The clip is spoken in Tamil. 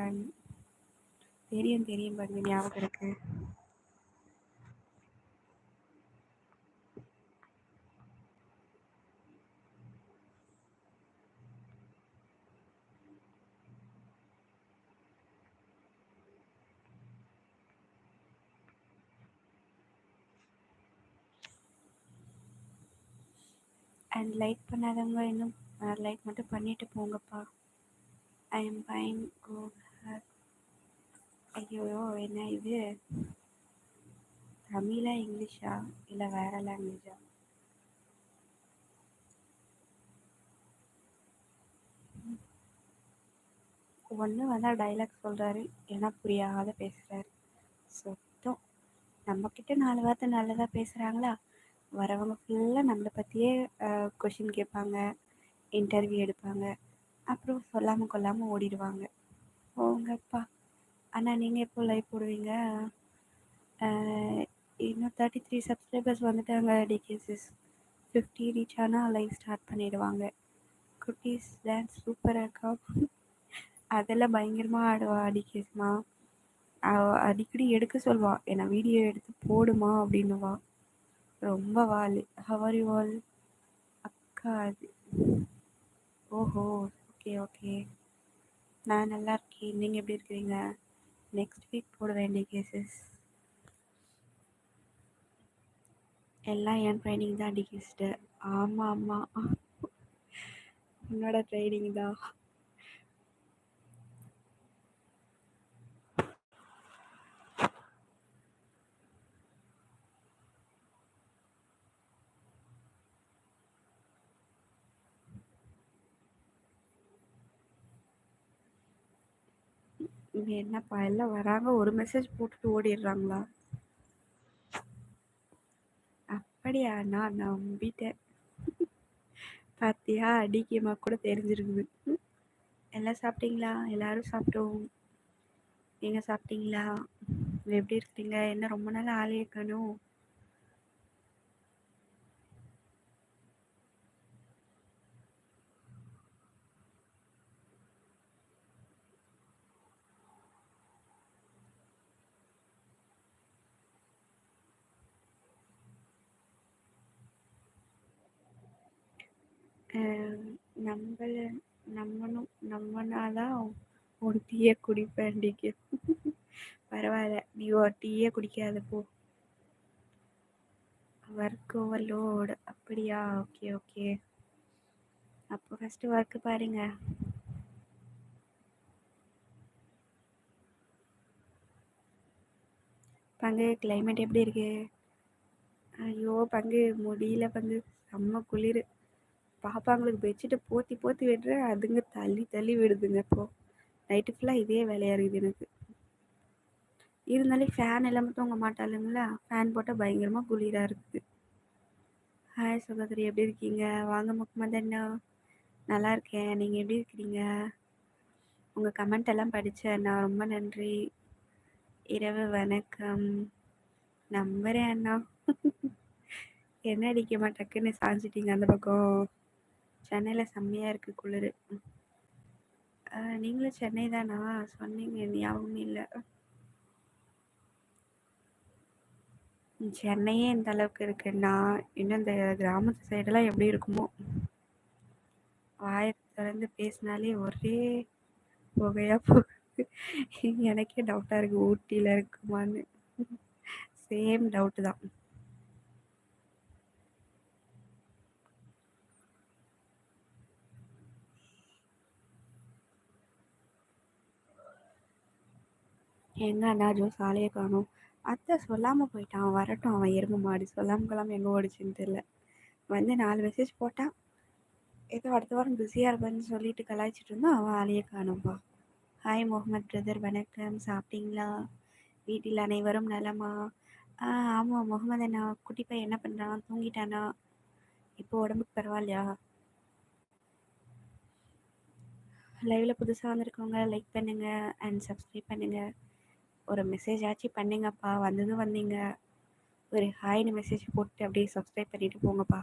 மாட்டான் தெரியும் தெரியும் பாருங்க ஞாபகம் இருக்கு. அண்ட் லைக் பண்ணாதவங்க இன்னும் லைக் மட்டும் பண்ணிட்டு போங்கப்பா. ஐ எம் பைன் கோ ஐயோ என்ன இது தமிழா இங்கிலீஷா இல்லை வேற லாங்குவேஜா ஒன்று வந்தால் டைலாக் சொல்கிறாரு ஏன்னா புரியாத பேசுகிறாரு சுத்தம் நம்மக்கிட்ட நாலு வார்த்தை நல்லதாக பேசுகிறாங்களா வரவங்க ஃபுல்லாக நம்மளை பற்றியே கொஷின் கேட்பாங்க. இன்டர்வியூ எடுப்பாங்க. அப்புறம் சொல்லாமல் கொள்ளாமல் ஓடிடுவாங்க. போங்கப்பா. அண்ணா நீங்கள் எப்போ லைவ் போடுவீங்க? இன்னும் தேர்ட்டி த்ரீ சப்ஸ்கிரைபர்ஸ் வந்துட்டாங்க டிகேசிஸ் ஃபிஃப்டி ரீச் ஆனால் லைவ் ஸ்டார்ட் பண்ணிடுவாங்க. குட்டீஸ் டான்ஸ் சூப்பராக இருக்கா? அதெல்லாம் பயங்கரமாக ஆடுவா டிகேஸ்மா அடிக்கடி எடுக்க சொல்வா. என்னை வீடியோ எடுத்து போடுமா? அப்படின்னுவா. ரொம்ப வால். ஹவர் யூ வால் அக்கா அது ஓஹோ ஓகே ஓகே நான் நல்லா இருக்கேன். நீங்கள் எப்படி இருக்கிறீங்க? நெக்ஸ்ட் வீக் போட வேண்டிய கேசஸ் எல்லாம் என் ட்ரைனிங் தான் டிகிஸ்ட்டு ஆமாம் ஆமாம் உன்னோட ட்ரைனிங் தான் என்னப்பா எல்லாம் வராங்க. ஒரு மெசேஜ் போட்டுட்டு ஓடிடுறாங்களா? அப்படியா? நான் நம்பிட்டேன். பார்த்தியா டிகேமா கூட தெரிஞ்சிருக்குது. எல்லாம் சாப்பிட்டீங்களா? எல்லாரும் சாப்பிட்டோம். நீங்கள் சாப்பிட்டீங்களா? எப்படி இருக்கீங்க? என்ன ரொம்ப நாள் ஆளே இருக்கணும் நம்மள நம்மனும் நம்மனாதான் ஒரு டீயை குடிப்பேன் டீக்கு பரவாயில்ல நீ ஒரு டீயே குடிக்காத போ. ஒர்க் ஓவர்லோடு அப்படியா? Okay okay. அப்போ ஃபஸ்ட்டு ஒர்க்கு பாருங்க. பங்கு கிளைமேட் எப்படி இருக்கு? ஐயோ பங்கு முடியல பங்கு. செம்ம குளிர். பாப்பாங்களுக்கு பெட்ஷீட்டை போற்றி போற்றி விடுறேன் அதுங்க தள்ளி தள்ளி விடுதுங்க இப்போது நைட்டு ஃபுல்லாக இதே வேலையாக இருக்குது எனக்கு. இருந்தாலும் ஃபேன் இல்லாமல் தூங்க மாட்டாளுங்களா? ஃபேன் போட்டால் பயங்கரமாக குளிராக இருக்குது. ஹாய் சகோதரி எப்படி இருக்கீங்க? வாங்க முகமது அண்ணா நல்லா இருக்கேன். நீங்கள் எப்படி இருக்கிறீங்க? உங்கள் கமெண்ட் எல்லாம் படித்தேன் அண்ணா ரொம்ப நன்றி. இரவு வணக்கம். நம்புகிறேன் அண்ணா. என்ன அடிக்கமா டக்குன்னு சாஞ்சிட்டீங்க அந்த பக்கம். சென்னையில் செம்மையாக இருக்குது குளிர். நீங்களும் சென்னை தானா? சொன்னீங்க ஞாபகமே இல்லை. சென்னையே இந்த அளவுக்கு இருக்குன்னா இன்னும் இந்த கிராமத்து சைடெல்லாம் எப்படி இருக்குமோ? வாயை திறந்து பேசினாலே ஒரே புகையாக போகுது. எனக்கே டவுட்டாக இருக்குது ஊட்டியில் இருக்குமான்னு. சேம் டவுட்டு தான். எங்க அண்ணாஜோ சாலையை காணும். அத்தை சொல்லாமல் போயிட்டான். வரட்டும் அவன் எருமை மாடு. சொல்லாமல் கொள்ளாமல் எங்கே ஓடிச்சுன்னு தெரில வந்து நாலு மெசேஜ் போட்டான் ஏதோ அடுத்த வாரம் பிஸியாக இருப்பேன்னு சொல்லிட்டு கலாய்ச்சிட்டு இருந்தோம். அவன் ஆளையே காணும்பா. ஹாய் முகமது பிரதர் வணக்கம். சாப்பிட்டீங்களா? வீட்டில் அனைவரும் நலமா? ஆ ஆமாம் முகமது அண்ணா. குட்டி பையன் என்ன பண்ணுறான் தூங்கிட்டானா? இப்போ உடம்புக்கு பரவாயில்லையா? லைவில் புதுசாக வந்திருக்கவங்க லைக் பண்ணுங்கள் அண்ட் சப்ஸ்கிரைப் பண்ணுங்கள் ஒரு மெசேஜ் ஆச்சு பண்ணிங்கப்பா. வந்ததும் வந்தீங்க. ஒரு ஹாய்னு மெசேஜ் போட்டு அப்படியே சப்ஸ்கிரைப் பண்ணிவிட்டு போங்கப்பா.